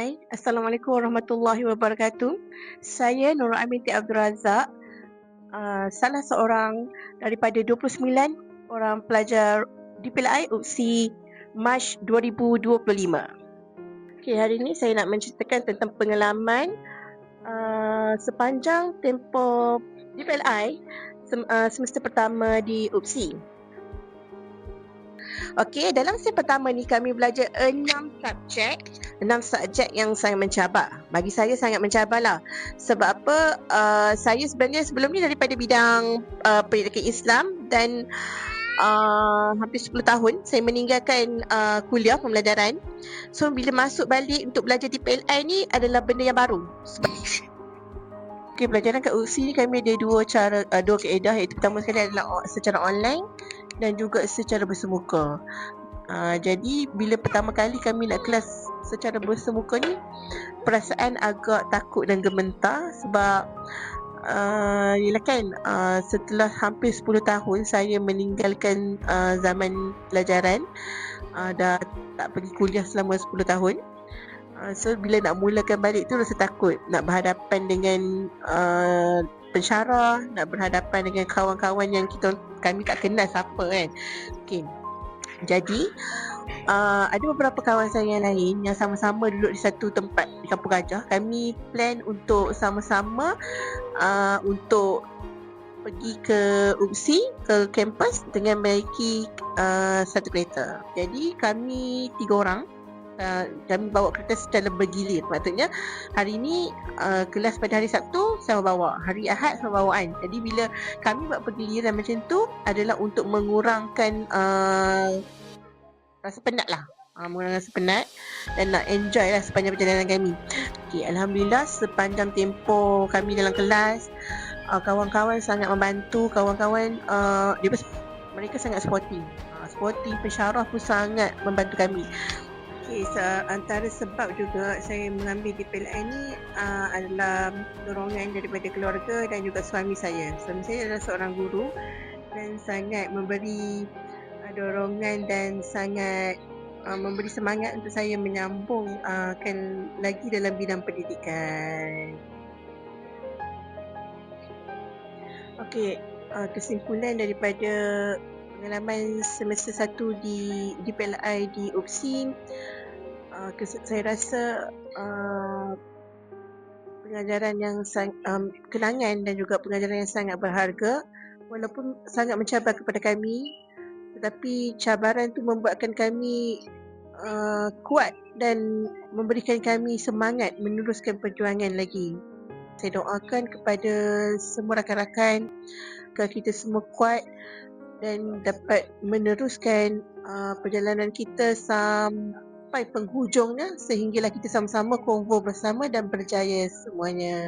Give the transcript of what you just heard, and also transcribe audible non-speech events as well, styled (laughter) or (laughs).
Hai, Assalamualaikum warahmatullahi wabarakatuh. Saya Nur Amin T. Abdul Razak, uh, salah seorang daripada 29 orang pelajar DPLI UPSI Mac 2025. Okay, hari ini saya nak menceritakan tentang pengalaman uh, sepanjang tempoh DPLI sem- uh, semester pertama di UPSI. Okey, dalam sem pertama ni kami belajar enam subjek, enam subjek yang sangat mencabar. Bagi saya sangat mencabarlah. Sebab apa? Uh, saya sebenarnya sebelum ni daripada bidang uh, pendidikan Islam dan uh, hampir 10 tahun saya meninggalkan uh, kuliah pembelajaran. So bila masuk balik untuk belajar di PLI ni adalah benda yang baru. (laughs) Sebab Okay, pelajaran kat USI ni kami ada dua cara, uh, dua keedah iaitu pertama sekali adalah secara online dan juga secara bersemuka. Uh, jadi bila pertama kali kami nak kelas secara bersemuka ni perasaan agak takut dan gementar sebab uh, yalah kan uh, setelah hampir 10 tahun saya meninggalkan uh, zaman pelajaran uh, dah tak pergi kuliah selama 10 tahun Uh, so bila nak mulakan balik tu rasa takut nak berhadapan dengan uh, pensyarah, nak berhadapan dengan kawan-kawan yang kita kami tak kenal siapa kan. Okey. Jadi uh, ada beberapa kawan saya yang lain yang sama-sama duduk di satu tempat di Kampung Gajah. Kami plan untuk sama-sama uh, untuk pergi ke UPSI ke kampus dengan memiliki uh, satu kereta. Jadi kami tiga orang uh, kami bawa kereta secara bergilir. Maksudnya hari ini uh, kelas pada hari Sabtu saya bawa, hari Ahad saya bawaan. Jadi bila kami buat pergiliran macam tu adalah untuk mengurangkan uh, rasa penat lah. Uh, mengurangkan rasa penat dan nak enjoy lah sepanjang perjalanan kami. Okay, Alhamdulillah sepanjang tempoh kami dalam kelas uh, kawan-kawan sangat membantu, kawan-kawan uh, dia mereka sangat sporting. Uh, sporting, pensyarah pun sangat membantu kami. Okey, so, antara sebab juga saya mengambil di PLN ni uh, adalah dorongan daripada keluarga dan juga suami saya. Suami saya adalah seorang guru dan sangat memberi uh, dorongan dan sangat uh, memberi semangat untuk saya menyambung uh, kan lagi dalam bidang pendidikan. Okey, uh, kesimpulan daripada pengalaman semester satu di di PLI di UPSI uh, saya rasa uh, pengajaran yang um, kenangan dan juga pengajaran yang sangat berharga walaupun sangat mencabar kepada kami tetapi cabaran itu membuatkan kami uh, kuat dan memberikan kami semangat meneruskan perjuangan lagi. Saya doakan kepada semua rakan-rakan agar kita semua kuat dan dapat meneruskan uh, perjalanan kita sampai penghujungnya sehinggalah kita sama-sama konvo bersama dan berjaya semuanya.